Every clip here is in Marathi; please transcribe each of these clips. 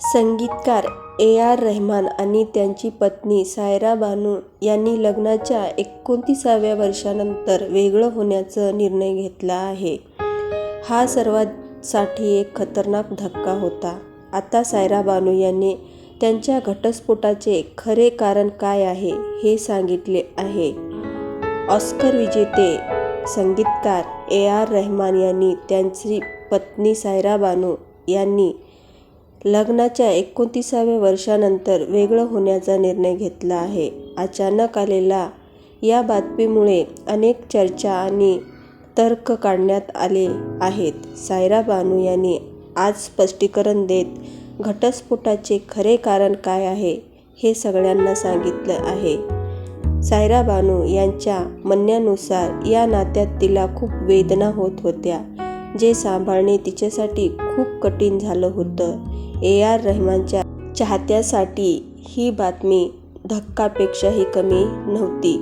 संगीतकार ए आर रेहमान आणि त्यांची पत्नी सायरा बानू यांनी लग्नाच्या एकोणतीसाव्या वर्षानंतर वेगळं होण्याचा निर्णय घेतला आहे. हा सर्वांसाठी एक खतरनाक धक्का होता. आता सायरा बानू यांनी त्यांच्या घटस्फोटाचे खरे कारण काय आहे हे सांगितले आहे. ऑस्कर विजेते संगीतकार ए आर रेहमान यांनी त्यांची पत्नी सायरा बानू यांनी लग्नाच्या एकोणतीसाव्या वर्षानंतर वेगळं होण्याचा निर्णय घेतला आहे. अचानक आलेला या बातमीमुळे अनेक चर्चा आणि तर्क काढण्यात आले आहेत. सायरा बानू यांनी आज स्पष्टीकरण देत घटस्फोटाचे खरे कारण काय आहे हे सगळ्यांना सांगितलं आहे सायरा बानू यांच्या म्हणण्यानुसार या नात्यात तिला खूप वेदना होत होत्या जे सांभाळणे तिच्यासाठी खूप कठीण झालं होतं. ए आर रहमानच्या चाहत्यासाठी ही बातमी धक्कापेक्षाही कमी नव्हती.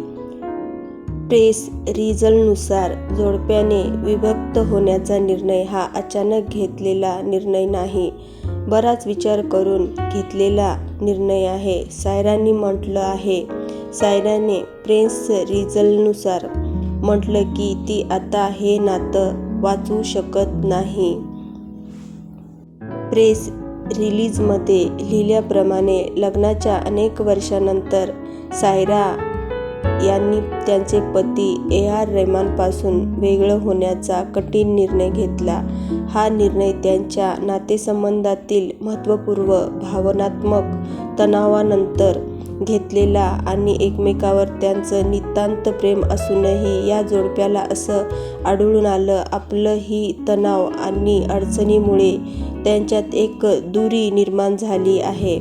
प्रेस रिझल्टनुसार जोडप्याने विभक्त होण्याचा निर्णय हा अचानक घेतलेला निर्णय नाही. बराच विचार करून घेतलेला निर्णय आहे सायरांनी म्हटलं आहे. सायराने प्रेस रिझल्टनुसार म्हटलं की ती आता हे नातं वाचू शकत नाही. प्रेस रिलीजमध्ये लिहिल्याप्रमाणे लग्नाच्या अनेक वर्षानंतर सायरा यांनी त्यांचे पती ए आर रेहमानपासून वेगळं होण्याचा कठीण निर्णय घेतला. हा निर्णय त्यांच्या नातेसंबंधातील महत्त्वपूर्ण भावनात्मक तणावानंतर घेतलेला आणि एकमेकावर त्यांचं नितांत प्रेम असूनही या जोडप्याला असं आढळून आलं. आपलं ही तणाव आणि अडचणीमुळे त्यांच्यात एक दुरी निर्माण झाली आहे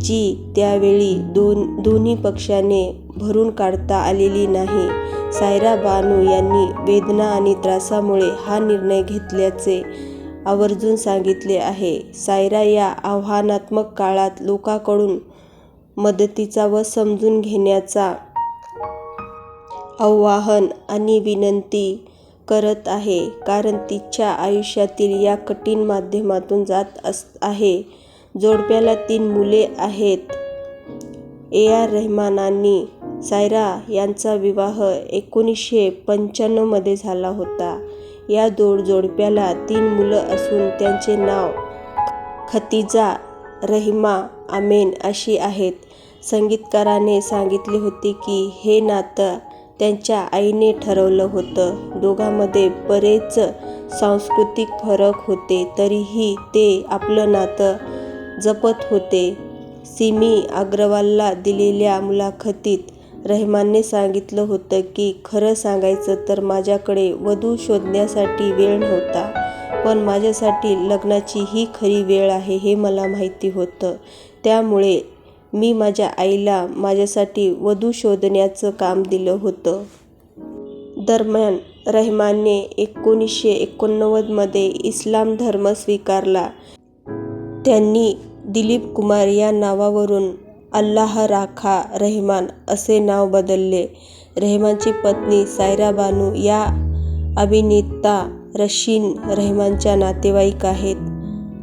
जी त्यावेळी दोन दोन्ही पक्षाने भरून काढता आलेली नाही. सायरा बानू यांनी वेदना आणि त्रासामुळे हा निर्णय घेतल्याचे आवर्जून सांगितले आहे. सायरा या आव्हानात्मक काळात लोकांकडून मदतीचा व समजून घेण्याचा आवाहन आणि विनंती करत आहे. कारण तिच्या आयुष्यातील या कठीण माध्यमातून जात अस आहे. जोडप्याला तीन मुले आहेत. ए आर रहमान आणि सायरा यांचा विवाह एकोणीसशे पंच्याण्णवमध्ये झाला होता. या दोड जोडप्याला तीन मुलं असून त्यांचे नाव खतिजा रहिमा आमेन अशी आहेत. संगीतकाराने सांगितले होते की हे नातं त्यांच्या आईने ठरवलं होतं. दोघांमध्ये बरेच सांस्कृतिक फरक होते तरीही ते आपलं नातं जपत होते. सिमी अग्रवालला दिलेल्या मुलाखतीत रहमानने सांगितलं होतं की खरं सांगायचं तर माझ्याकडे वधू शोधण्यासाठी वेळ नव्हता. पण माझ्यासाठी लग्नाची ही खरी वेळ आहे हे मला माहिती होतं. त्यामुळे मी माझ्या आईला माझ्यासाठी वधू शोधण्याचं काम दिलं होतं. दरम्यान रहमानने एकोणीसशे एकोणनव्वदमध्ये इस्लाम धर्म स्वीकारला. त्यांनी दिलीप कुमार या नावावरून अल्लाह राखा रहमान असे नाव बदलले. रहमानची पत्नी सायरा बानू या अभिनेता रशीन रहमानच्या नातेवाईक आहेत.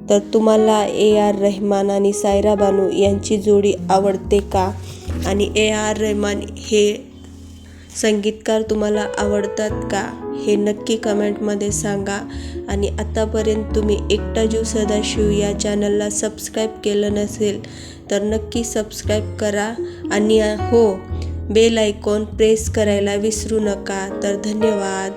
तर तुम्हाला ए आर रहमान आणि सायरा बानू यांची जोडी आवडते का? आणि ए आर रहमान हे संगीतकार तुम्हाला आवडतात का? हे नक्की कमेंटमध्ये सांगा. आणि आतापर्यंत तुम्ही एकटा जीव सदाशिव या चॅनलला सबस्क्राईब केलं नसेल तर नक्की सबस्क्राईब करा. आणि हो बेल आयकॉन प्रेस करायला विसरू नका. तर धन्यवाद.